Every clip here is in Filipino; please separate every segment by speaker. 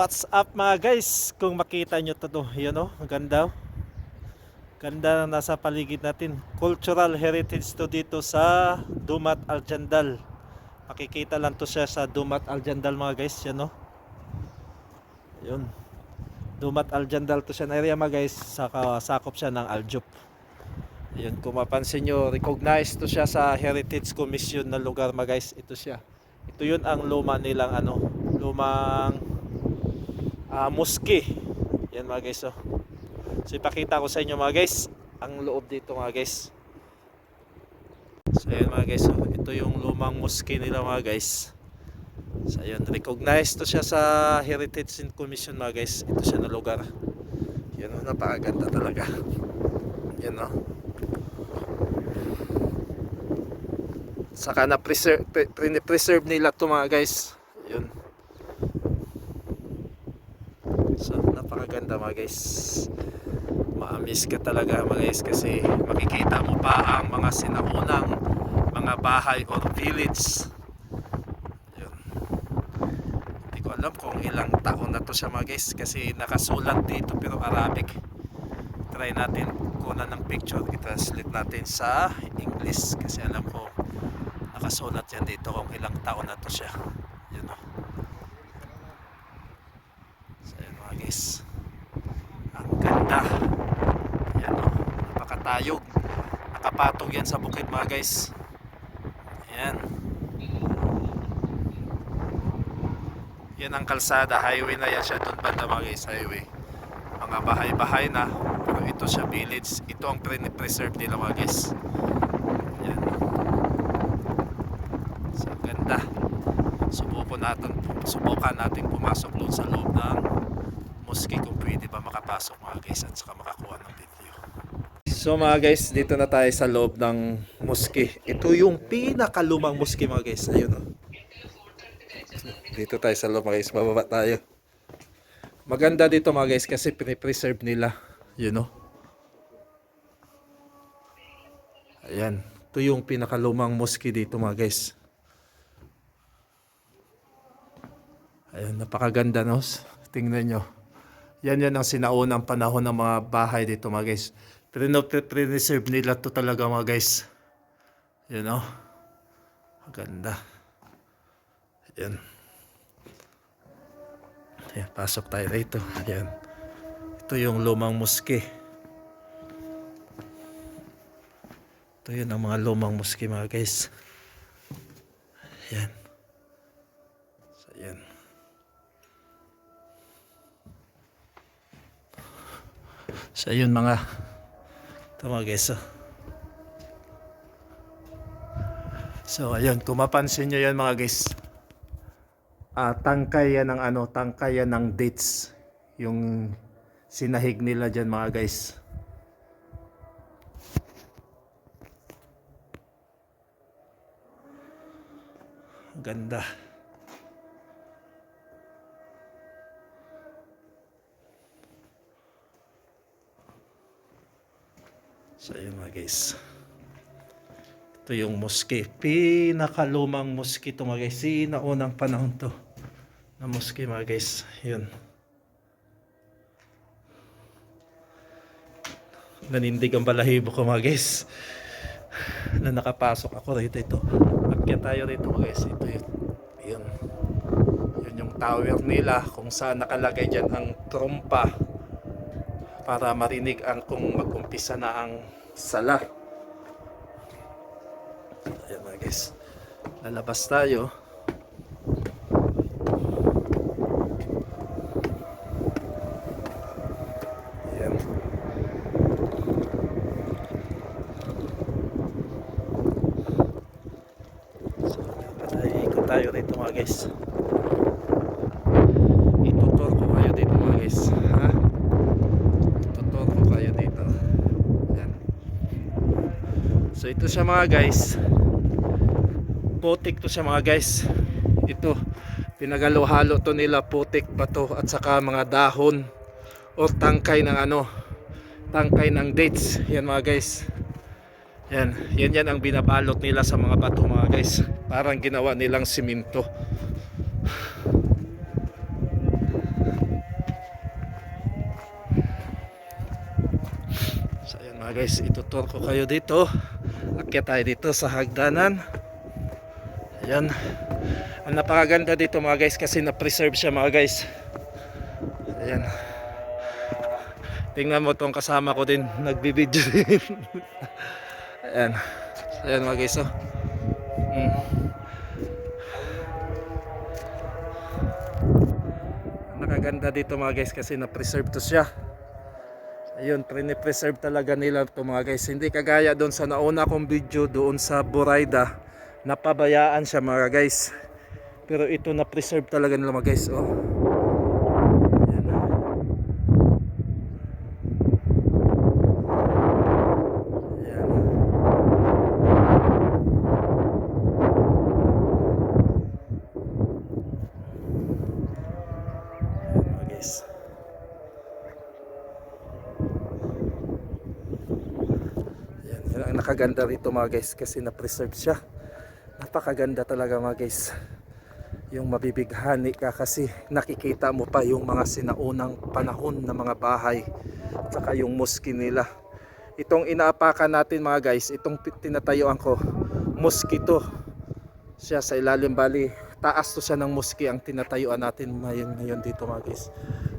Speaker 1: what's up mga guys? Kung makita nyo to, to yun o, ang ganda oh. Ganda na nasa paligid natin. Cultural heritage to dito sa Dumat Aljandal. Makikita lang to siya sa Dumat Aljandal mga guys, yan o. Yun. Dumat Aljandal to siya na area mga guys, saka sakop siya ng Aljup. Yun, kung mapansin nyo, recognized to siya sa Heritage Commission na lugar mga guys. Ito siya. Ito yun ang luma nilang ano, lumang ah mosque. Yan mga guys oh. So ipakita ko sa inyo mga guys, ang loob dito mga guys. So yan mga guys, oh. ito yung lumang mosque nila mga guys. So yun, recognized to siya sa Heritage Commission mga guys. Ito siya na lugar. Yan oh, napakaganda talaga. Yan oh. Saka na preserve, pre- pre- preserve nila to mga guys. Yun. So, napakaganda mga guys. Ma-miss ka talaga mga guys kasi makikita mo pa ang mga sinaunang mga bahay or village. Yun. Hindi ko alam kung ilang taon na to siya mga guys kasi nakasulat dito pero Arabic. Try natin kunan ng picture. I-translate natin sa English kasi alam ko nakasulat yan dito kung ilang taon na to siya. Yun o. So yun mga guys. Ang ganda. Yan o. Napakatayog. Nakapatog yan sa bukid mga guys. Yan. Yan ang kalsada. Highway na yan siya doon banda mga guys. Highway. Mga bahay-bahay na. Pero ito siya village. Ito ang pre-preserve nila mga guys. Yan. So, ganda. Subukan natin, subukan natin pumasok doon sa loob ng mosque kung pwede ba makapasok mga guys at saka makakuha ng video. So mga guys, dito na tayo sa loob ng mosque. Ito yung pinakalumang mosque mga guys. Ayun oh. Dito tayo sa loob mga guys, bababa tayo. Maganda dito mga guys kasi pinipreserve nila. Yun oh. Ayan. Ito yung pinakalumang mosque dito mga guys. Ayun, napakaganda no. Tingnan nyo. Yan yan ang sinaunang panahon ng mga bahay dito mga guys. Pre-preserve nila to talaga mga guys. Yan o. Maganda. Yan. Ayan, pasok tayo rito. Ayan. Ito yung lumang mosque. Ito yun ang mga lumang mosque mga guys. Ayan. So, ayan. So ayun mga ito mga guys oh. So ayun, kung mapansin nyo yan mga guys ah tangkay yan ng ano, tangkay yan ng dates yung sinahig nila dyan mga guys Ganda. So yun guys. Ito yung mosque. Pinakalumang mosque ito mga guys. Sinaunang panahon to. Na mosque mga guys. Yun. Nanindig ang balahibo ko mga guys. Na nakapasok ako rito ito. Akyat tayo rito mga guys. Ito yun. Yun. Yun yung tower nila kung saan nakalagay dyan ang trompa para marinig ang kung mag-umpisa na ang sala. Ayan mga guys. Lalabas tayo. Ito siya mga guys. Putik to siya mga guys. Ito pinagalo-halo to nila putik, bato at saka mga dahon o tangkay ng ano tangkay ng dates. Yan mga guys. Yan, yan yan ang binabalot nila sa mga bato mga guys. Parang ginawa nilang simento. So ayan mga guys, itutur ko kayo dito. Akyat tayo dito sa hagdanan. Ayan. Ang napakaganda dito mga guys kasi na-preserve siya mga guys. Ayan. Tingnan mo tong kasama ko din. Nagbibideo din. Ayan. Ayan mga guys. Oh. Mm. Nakaganda dito mga guys kasi na-preserve to siya. Ayun, preserve talaga nila to mga guys. Hindi kagaya doon sa nauna kong video doon sa Buraida. Napabayaan siya mga guys. Pero ito na-preserve talaga nila mga guys. Oh. Ang nakaganda rito mga guys kasi na-preserve siya. Napakaganda talaga mga guys. Yung mabibighani ka kasi nakikita mo pa yung mga sinaunang panahon na mga bahay saka yung mosque nila. Itong inaapakan natin mga guys, itong tinatayuan ko, mosque to. Siya sa ilalim bali, taas to siya ng mosque ang tinatayuan natin ngayon, ngayon dito mga guys.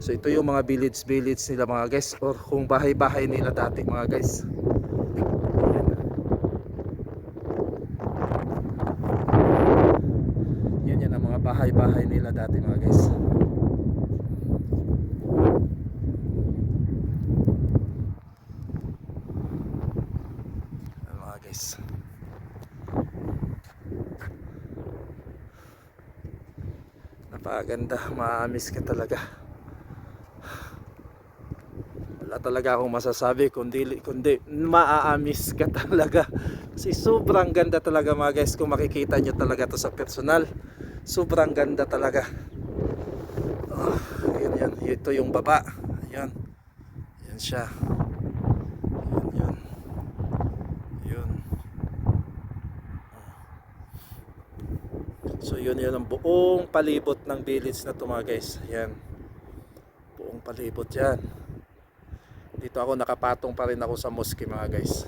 Speaker 1: So ito yung mga village village nila mga guys or kung bahay-bahay nila dati mga guys. Yan yan ang mga bahay-bahay nila dati mga guys. Yan, mga guys. Napakaganda, maamis ka talaga. Wala talaga akong masasabi kundi kundi maaamis ka talaga. Kasi sobrang ganda talaga mga guys kung makikita nyo talaga to sa personal. Sobrang ganda talaga. Oh, yan, yan. Ito yung baba. Yan. Yan siya. Yan, yan. Yun. So yun yun ang buong palibot ng village na to mga guys. Yan. Buong palibot yan. Dito ako nakapatong pa rin ako sa mosque mga guys.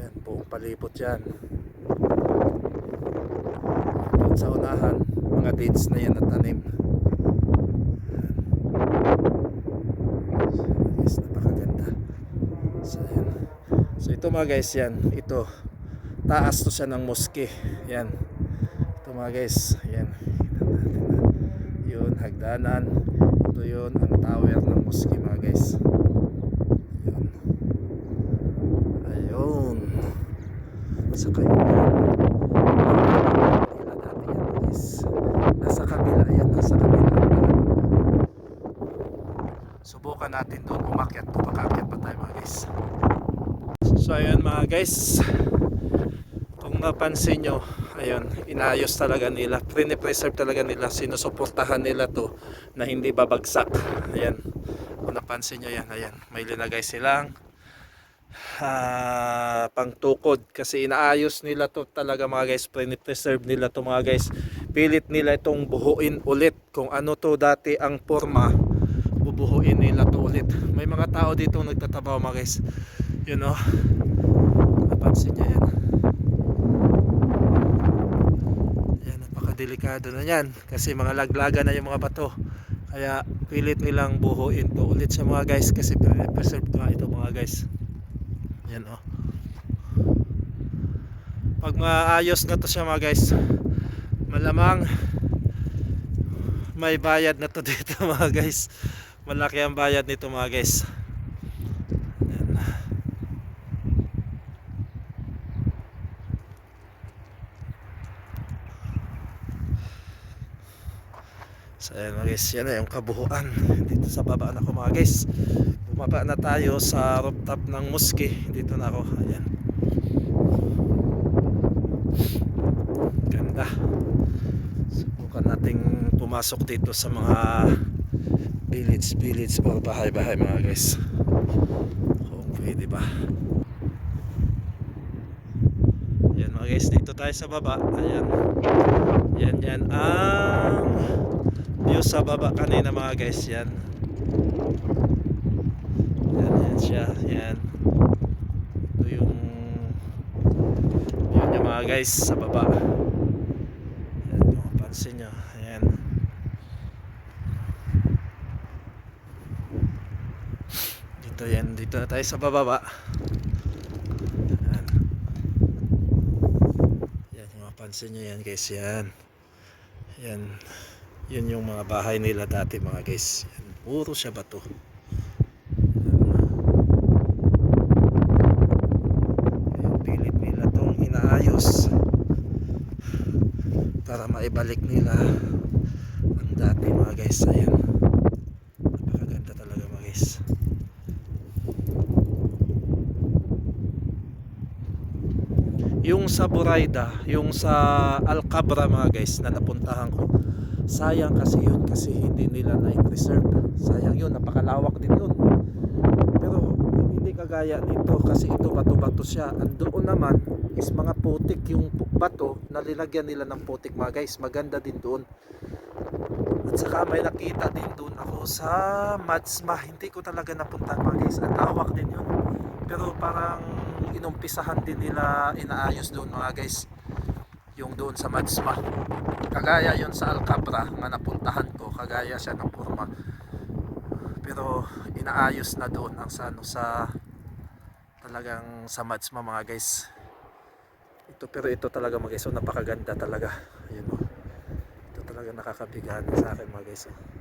Speaker 1: Yan, buong palibot yan. Doon sa unahan, mga dates na yan na tanim. Yan. Guys, napakaganda. So, yan. So ito mga guys yan, ito. Taas to siya ng mosque. Yan. Ito mga guys, yan. Kita natin na. Yun, hagdanan. Ito yun, ang tower ng mosque mga guys. Yun. Ayun. Yan guys. Nasa kabila yan, nasa kabila. Subukan natin doon umakyat kung makaakyat pa tayo mga guys. So ayun mga guys. Kung napansin nyo, ayun, inayos talaga nila. Pre-preserve talaga nila. Sinusuportahan nila to na hindi babagsak. Ayan. Kung napansin nyo yan, ayan. May linagay silang ah, pangtukod kasi inaayos nila to talaga mga guys pre-preserve nila to mga guys pilit nila itong buhuin ulit kung ano to dati ang forma bubuhuin nila to ulit may mga tao dito nagtatrabaho mga guys you know napansin niya yan napakadelikado na yan kasi mga laglaga na yung mga bato kaya pilit nilang buhuin to ulit sa mga guys kasi pre-preserve nga ito mga guys yan oh. Pag maayos na to siya mga guys, malamang may bayad na to dito mga guys. Malaki ang bayad nito mga guys. Yan. So ayan mga guys, yan na yung kabuuan dito sa baba na ako mga guys. Bumaba na tayo sa rooftop ng mosque. Dito na ako. Ayan. Ganda. Subukan nating pumasok dito sa mga village village or bahay-bahay mga guys. Kung pwede ba. Yan mga guys, dito tayo sa baba. Ayan. Yan yan ang view sa baba kanina mga guys yan. Yan yan siya yan. Ito yung yun niya mga guys sa baba. Yan kung pansin nyo yan dito yan dito na tayo sa bababa. Yan. Yan kung pansin nyo yan guys yan. Yan. Yun yung mga bahay nila dati mga guys. Puro siya bato. Pilit nila tong inaayos para maibalik nila ang dati mga guys ayan napakaganda talaga mga guys yung sa Buraida yung sa Alcabra mga guys na napuntahan ko sayang kasi yun kasi hindi nila na-preserve. Sayang yun napakalawak din yun. Pero hindi kagaya nito kasi ito bato-bato siya. Andoon naman is mga putik yung bato na linagyan nila ng putik. Mga guys maganda din doon. At saka may nakita din doon ako sa Madsma. Hindi ko talaga napunta mga guys. Ang lawak din yun. Pero parang inumpisahan din nila inaayos doon mga guys yung doon sa Madsma kagaya yon sa Alcabra nga napuntahan ko kagaya siya ng kurma pero inaayos na doon ang sa ano sa talagang sa Madsma mga guys. Ito pero ito talaga mga guys. So napakaganda talaga. Ayun oh. ito talaga nakakabigahan sa akin mga guys oh.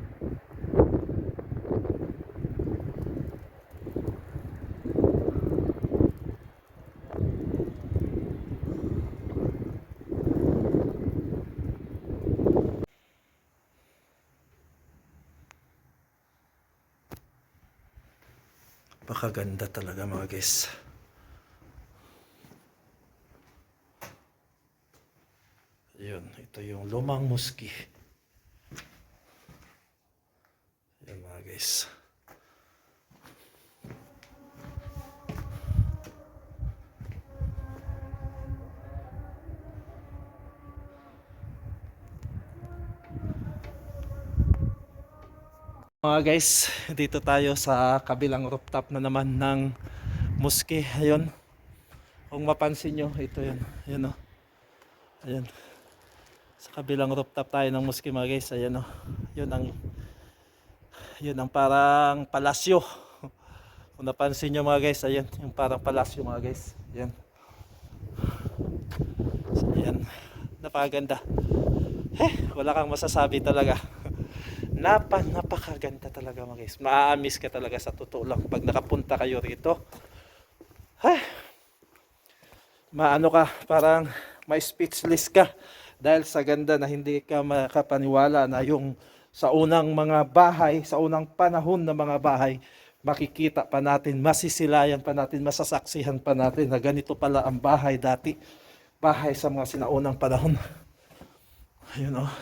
Speaker 1: Napakaganda talaga mga guys. Yun, ito yung lumang muski. Yan mga guys. Mga guys, dito tayo sa kabilang rooftop na naman ng muski. Ayun. Kung mapansin nyo, ito yun. Ayun o. Ayun. Sa kabilang rooftop tayo ng muski mga guys. Ayun o. Yun ang yun ang parang palasyo. Kung napansin nyo mga guys, ayun. Yung parang palasyo mga guys. Ayun. So, ayan. Napakaganda. Eh, wala kang masasabi talaga. Napa, napakaganda talaga mga guys. Maaamis ka talaga sa totoo lang pag nakapunta kayo rito. Ay, maano ka, parang may speechless ka dahil sa ganda na hindi ka makapaniwala na yung sa unang mga bahay, sa unang panahon ng mga bahay, makikita pa natin, masisilayan pa natin, masasaksihan pa natin na ganito pala ang bahay dati. Bahay sa mga sinaunang panahon. Ayun oh.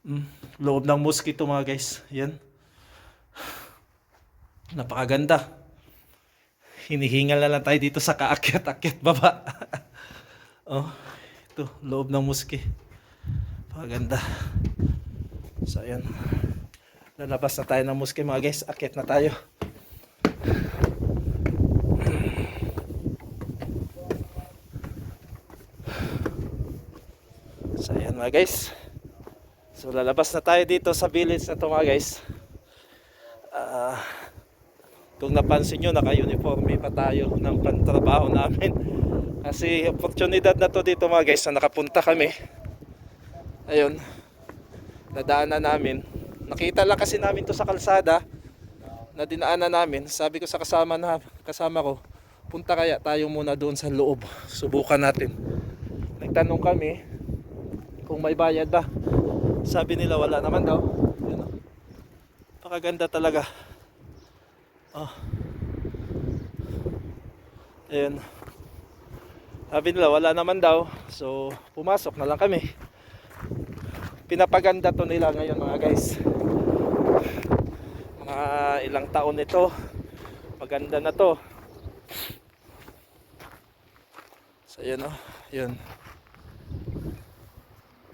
Speaker 1: Mm, loob ng mosquito mga guys. Yan. Napakaganda. Hinihingal na lang tayo dito sa kaakyat-akyat baba. oh, ito, loob ng muski. Napakaganda. So, ayan. Lalabas na tayo ng muski mga guys. Akyat na tayo. So, ayan mga guys. So lalabas na tayo dito sa village na to mga guys. Ah, kung napansin nyo, naka-uniforme pa tayo ng pantrabaho namin. Kasi oportunidad na to dito mga guys na nakapunta kami. Ayun. Nadaanan namin. Nakita lang kasi namin to sa kalsada na dinaanan namin. Sabi ko sa kasama na kasama ko, punta kaya tayo muna doon sa loob. Subukan natin. Nagtanong kami kung may bayad ba sabi nila wala naman daw. Yun oh. pakaganda talaga. Oh. ayun. Sabi nila wala naman daw. So pumasok na lang kami. Pinapaganda to nila ngayon mga guys. Mga ilang taon nito. Maganda na to. So yun oh yun.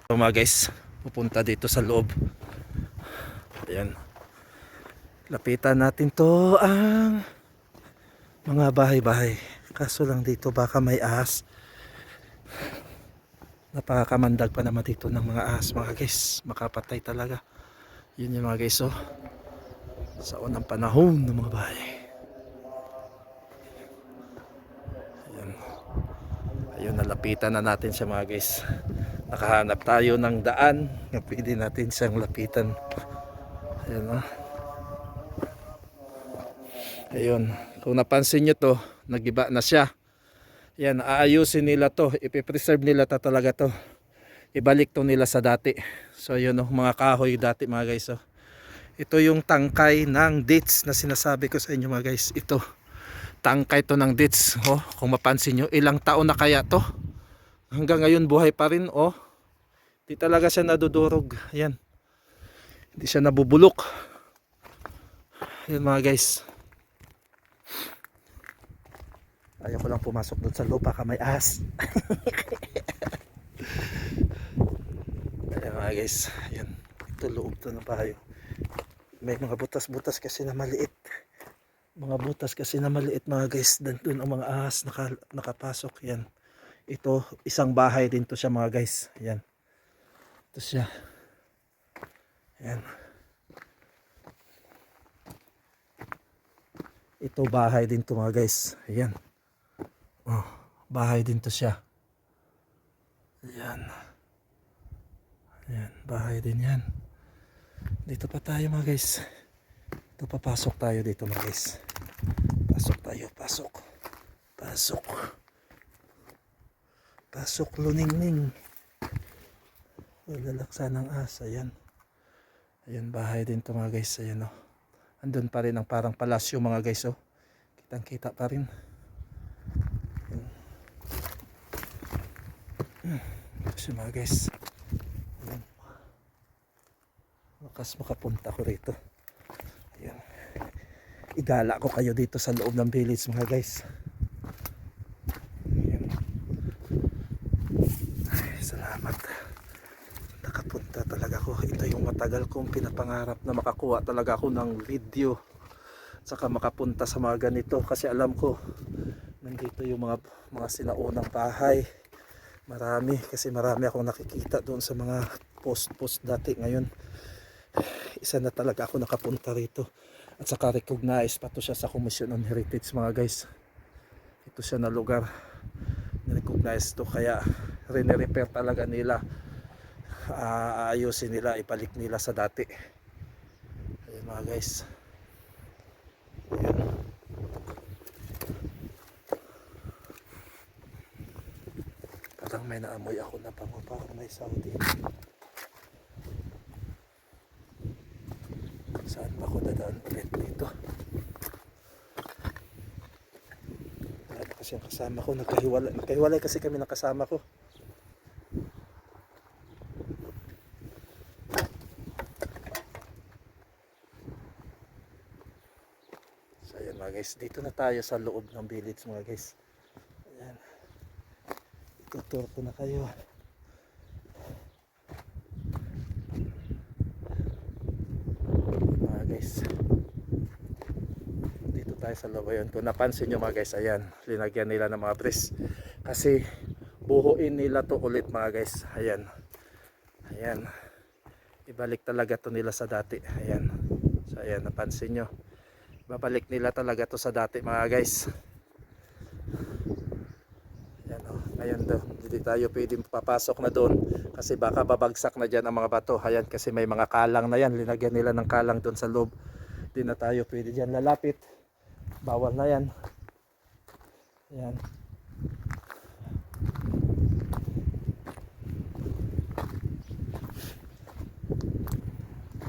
Speaker 1: So mga guys, pupunta dito sa loob. Ayan. Lapitan natin to ang mga bahay-bahay. Kaso lang dito baka may ahas. Napakakamandag pa naman dito ng mga ahas mga guys. Makapatay talaga. Yun yung mga guys oh. Sa unang panahon ng mga bahay. Ayan. Ayun, nalapitan na natin siya mga guys. Nakahanap tayo ng daan na pwede natin siyang lapitan. Ayan oh. Ayun. Kung napansin nyo to, nagiba na siya. Yan, aayusin nila to. Ipipreserve nila ta talaga to. Ibalik to nila sa dati. So yun oh, mga kahoy dati mga guys. Oh. Ito yung tangkay ng dates na sinasabi ko sa inyo mga guys. Ito. Tangkay to ng dates. Oh, kung mapansin nyo, ilang taon na kaya to? Hanggang ngayon buhay pa rin. Oh. Di talaga siya nadudurog. Yan. Hindi siya nabubulok. Yan mga guys. Ayaw ko lang pumasok doon sa loob baka may ahas. Ayan mga guys. Ayan. Ito loob to ng bahay. May mga butas-butas kasi na maliit. Mga butas kasi na maliit mga guys. Doon ang mga ahas naka, nakapasok. Yan. Ito isang bahay din to siya mga guys. Ayan. Ito siya. Ayan. Ito bahay din to mga guys. Ayan. Oh, bahay din to siya. Ayan. Ayan, bahay din yan. Dito pa tayo mga guys. Ito papasok tayo dito mga guys. Pasok tayo, pasok. Pasok. Pasok luningning. Lalaksa ng as. Ayan. Ayan, bahay din to mga guys. Ayan o. Andun pa rin ang parang palasyo mga guys oh. Kitang kita pa rin. Kasi mga guys. Ayan. Makas makapunta ko rito. Ayan. Igala ko kayo dito sa loob ng village mga guys. Ayan. Ay, salamat. Nakapunta talaga ako. Matagal kong pinapangarap na makakuha talaga ako ng video. Saka makapunta sa mga ganito. Kasi alam ko nandito yung mga mga sinaunang bahay. Marami. Kasi marami akong nakikita doon sa mga post-post dati. Ngayon isa na talaga ako nakapunta rito. At saka recognize pa to siya sa Commission on Heritage mga guys. Ito siya na lugar na-recognize to. Kaya rene-repair talaga nila aayusin nila ibalik nila sa dati ayun mga guys ayun Parang may naamoy ako na bango. Parang may Saudi. Saan ba ako dadaan ulit dito? Kasi ang kasama ko. Nagkahiwalay, nagkahiwalay kasi kami ng kasama ko. So ayan mga guys. Dito na tayo sa loob ng village mga guys. Ayan. Tutur ko na kayo. Mga guys. Dito tayo sa loob. Ayan kung napansin nyo mga guys ayan. Linagyan nila ng mga bris kasi buhuin nila to ulit mga guys. Ayan. Ayan. Ibalik talaga to nila sa dati. Ayan. So ayan napansin nyo babalik nila talaga to sa dati mga guys yan o, ngayon daw, hindi tayo pwedeng papasok na doon kasi baka babagsak na dyan ang mga bato. Ayan, kasi may mga kalang na yan. Linagyan nila ng kalang doon sa loob. Hindi na tayo pwede dyan lalapit. Bawal na yan. Ayan.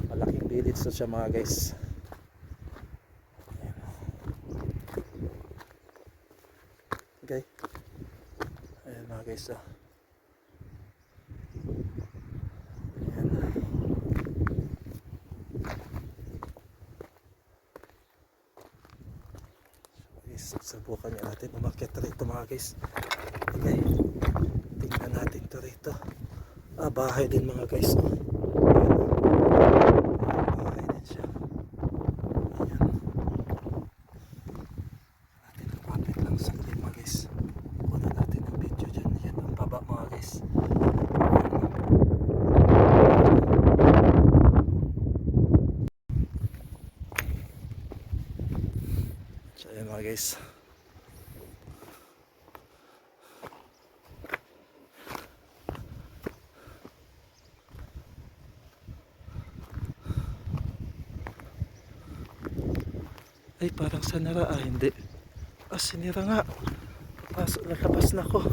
Speaker 1: Malaking village to siya mga guys. Okay. Ayan mga guys oh. Ayan. So guys, subukan niya natin umakyat rito mga guys. Okay. Tingnan natin to rito. Ah, bahay din mga guys. Oh. Ayan. Bahay din siya. Ayan. Natin kapapit lang saglit mga guys. Kunan natin ang video dyan. Yan ang baba So ayan mga guys. Ay parang sanara ah hindi. Ah sinira nga. Pasok lalabas na ako.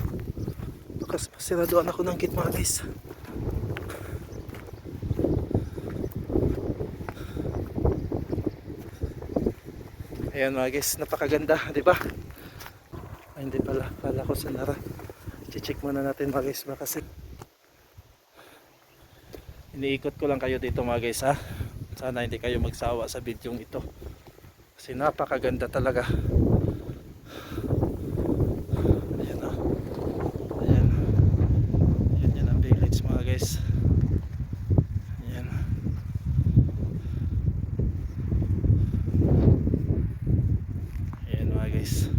Speaker 1: Bukas masiraduan ako ng mga guys. Ayan mga guys, napakaganda, di ba? Ay, hindi pala, pala ko sa nara. I-check muna natin mga guys, baka kasi iniikot ko lang kayo dito mga guys ha. Sana hindi kayo magsawa sa video ito. Kasi napakaganda talaga. Ayan o. Ayan. Ayan yan ang village mga guys. Ayan. Ayan mga guys.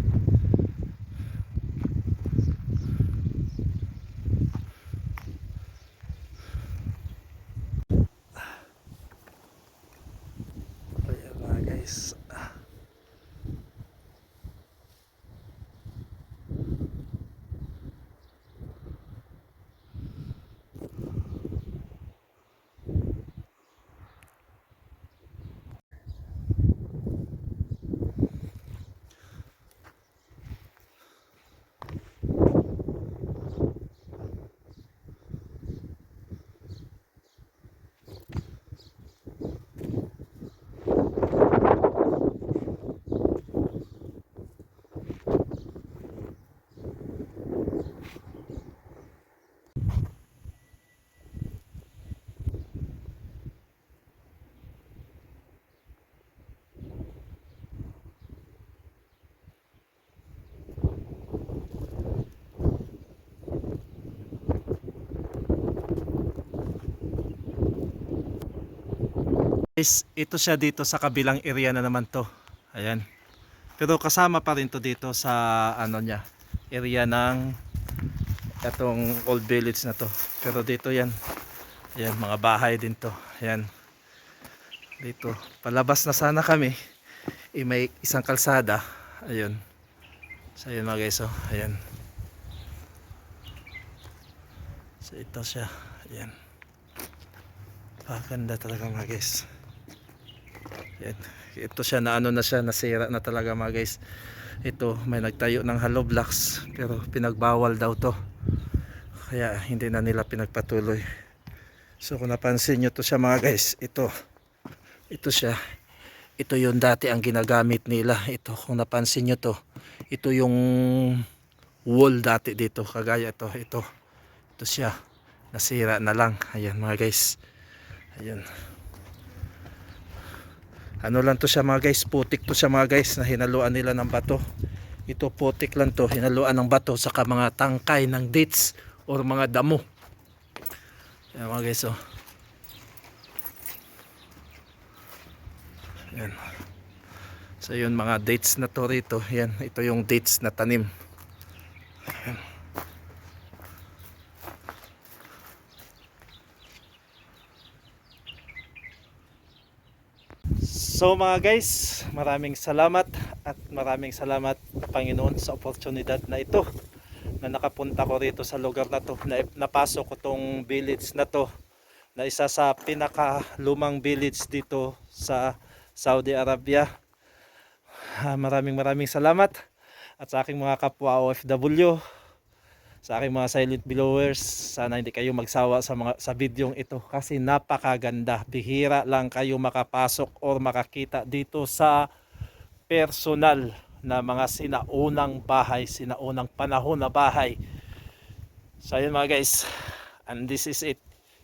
Speaker 1: Ayan mga guys. Ah. Guys, ito siya dito sa kabilang area na naman to. Ayan. Pero kasama pa rin to dito sa ano niya, area ng itong old village na to. Pero dito yan. Ayan, mga bahay din to. Ayan. Dito. Palabas na sana kami. Eh, may isang kalsada. Ayun. So, ayun mga guys. Oh. Ayan. So, ito siya. Ayan. Paganda talaga mga guys. Ito siya na ano na siya, nasira na talaga mga guys. Ito, may nagtayo ng hollow blocks pero pinagbawal daw to. Kaya hindi na nila pinagpatuloy. So kung napansin nyo to siya mga guys, ito. Ito siya. Ito yung dati ang ginagamit nila. Ito, kung napansin nyo to. Ito yung wall dati dito. Kagaya ito. Ito. Ito siya. Nasira na lang. Ayan mga guys. Ayan ano lang to siya mga guys putik to siya mga guys na hinaluan nila ng bato. Ito putik lang to hinaluan ng bato saka mga tangkay ng dates or mga damo. Yan mga guys oh. Yan so yun mga dates na to rito. Yan ito yung dates na tanim. Yan. So mga guys, maraming salamat at maraming salamat Panginoon sa oportunidad na ito na nakapunta ko rito sa lugar na to na napasok ko tong village na to na isa sa pinaka lumang village dito sa Saudi Arabia. Ah, Maraming maraming salamat at sa aking mga kapwa OFW sa aking mga silent blowers. Sana hindi kayo magsawa sa mga sa bidyong ito kasi napakaganda. Bihira lang kayo makapasok or makakita dito sa personal na mga sinaunang bahay, sinaunang panahon na bahay. So ayun mga guys, and this is it.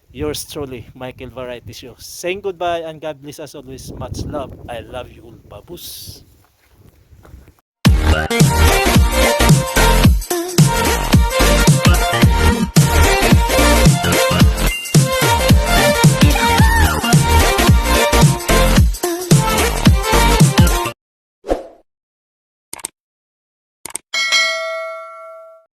Speaker 1: Yours truly, Michael Variety Show. Saying goodbye and God bless us always. Much love. I love you all. Babus.